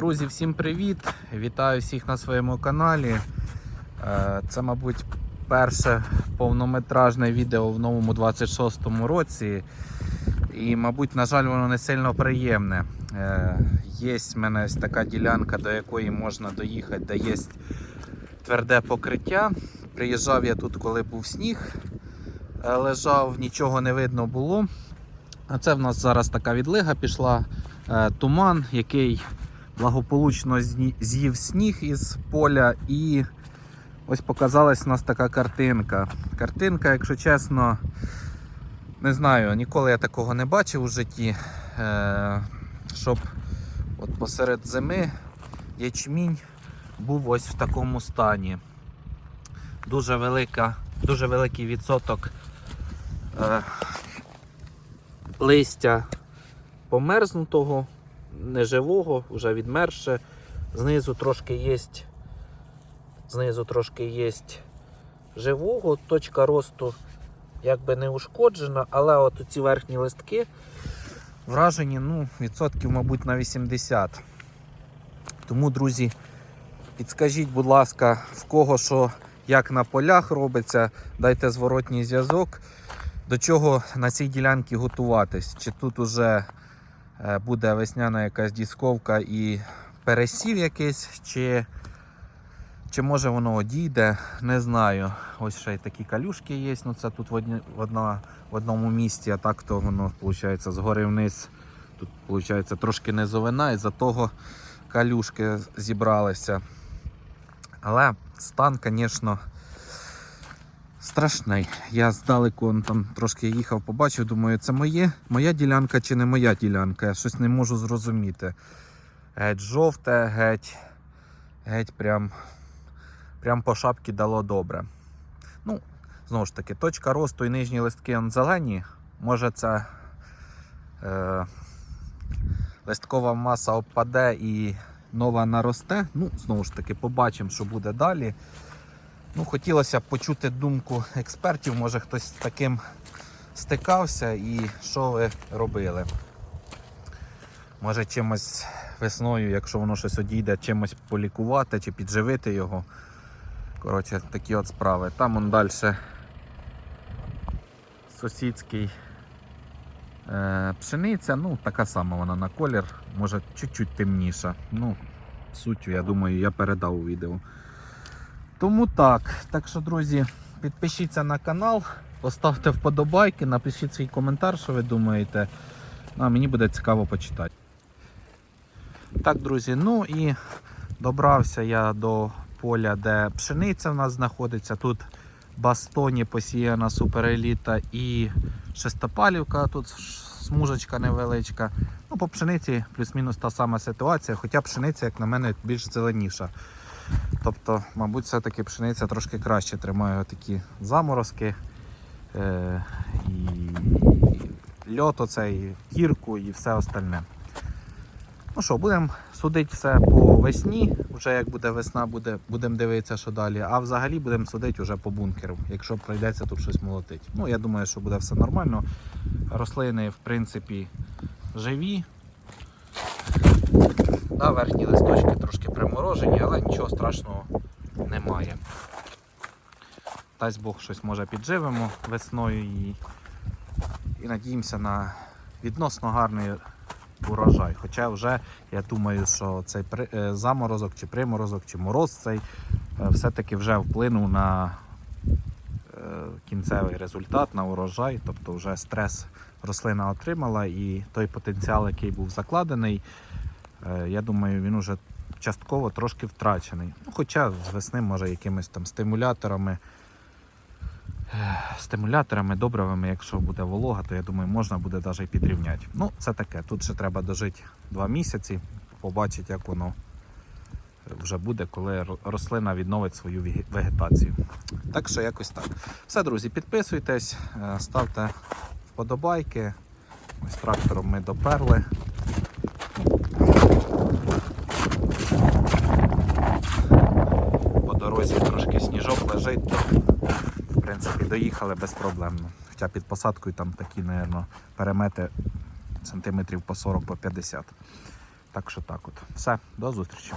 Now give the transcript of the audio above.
Друзі, всім привіт! Вітаю всіх на своєму каналі. Е, Це, мабуть, перше повнометражне відео в новому 26-му році. І, мабуть, на жаль, воно не сильно приємне. Е, Є в мене ось така ділянка, до якої можна доїхати, де є тверде покриття. Приїжджав я тут, коли був сніг, е, лежав, нічого не видно було. А це в нас зараз така відлига пішла, туман, який благополучно з'їв сніг із поля. І ось показалась у нас така картинка. Картинка, якщо чесно, не знаю, ніколи я такого не бачив у житті. Е, щоб от посеред зими ячмінь був ось в такому стані. Дуже велика, дуже великий відсоток е, листя померзнутого, неживого, вже відмерше. Знизу трошки є, знизу трошки є живого, точка росту якби не ушкоджена, але от ці верхні листки вражені ну, відсотків, мабуть, на 80. Тому, друзі, підскажіть, будь ласка, в кого що як на полях робиться, дайте зворотній зв'язок. До чого на цій ділянці готуватись? Чи тут уже буде весняна якась дісковка і пересів якийсь, чи, чи може воно одійде, не знаю. Ось ще й такі калюшки є. Ну це тут в, одні, в, одна, в одному місці, а так то воно виходить згори вниз. Тут виходить трошки низовина, і за того калюшки зібралися. Але стан, звісно, страшний. Я здалеку он там трошки їхав, побачив, думаю, це моє, моя ділянка чи не моя ділянка. Я щось не можу зрозуміти. Геть жовте, геть, геть прям, прям по шапці дало добре. Ну, знову ж таки, точка росту і нижні листки он зелені. Може це е, листкова маса обпаде і нова наросте. Ну, знову ж таки, побачимо, що буде далі. Ну, хотілося б почути думку експертів, може хтось з таким стикався і що ви робили. Може чимось весною, якщо воно щось одійде, чимось полікувати чи підживити його. Коротше, такі от справи. Там он далі сусідський е, пшениця, ну така сама вона на колір, може чуть-чуть темніша. Ну, суттю, я думаю, я передав у відео. Тому так. Так що, друзі, підпишіться на канал, поставте вподобайки, напишіть свій коментар, що ви думаєте. Ну, а мені буде цікаво почитати. Так, друзі, ну і добрався я до поля, де пшениця в нас знаходиться. Тут бастоні посіяна супереліта і шестопалівка, тут смужечка невеличка. Ну, по пшениці плюс-мінус та сама ситуація, хоча пшениця, як на мене, більш зеленіша. Тобто, мабуть, все-таки пшениця трошки краще тримає такі заморозки. Е, і льот оцей, кірку і все остальне. Ну що, будемо судити все по весні. Вже як буде весна, буде, будемо дивитися, що далі. А взагалі будемо судити вже по бункеру, якщо прийдеться тут щось молотити. Ну, я думаю, що буде все нормально. Рослини, в принципі, живі. Да, верхні листочки трошки приморожені, але нічого страшного немає. Дасть Бог щось може підживемо весною і, і надіємося на відносно гарний урожай. Хоча вже я думаю, що цей е, заморозок чи приморозок, чи мороз цей е, все-таки вже вплинув на е, кінцевий результат, на урожай. Тобто вже стрес рослина отримала і той потенціал, який був закладений, я думаю, він уже частково трошки втрачений. Ну, хоча з весни може якимись там стимуляторами. е, Стимуляторами, добривими, якщо буде волога, то я думаю, можна буде навіть і підрівняти. Ну, це таке. Тут ще треба дожити два місяці, побачити, як воно вже буде, коли рослина відновить свою вегетацію. Так що якось так. Все, друзі, підписуйтесь, е, ставте вподобайки. Ось трактором ми доперли. По дорозі трошки сніжок лежить, то в принципі доїхали безпроблемно. Хоча під посадкою там такі, мабуть, перемети сантиметрів по 40 по 50. Так що так от. Все, до зустрічі.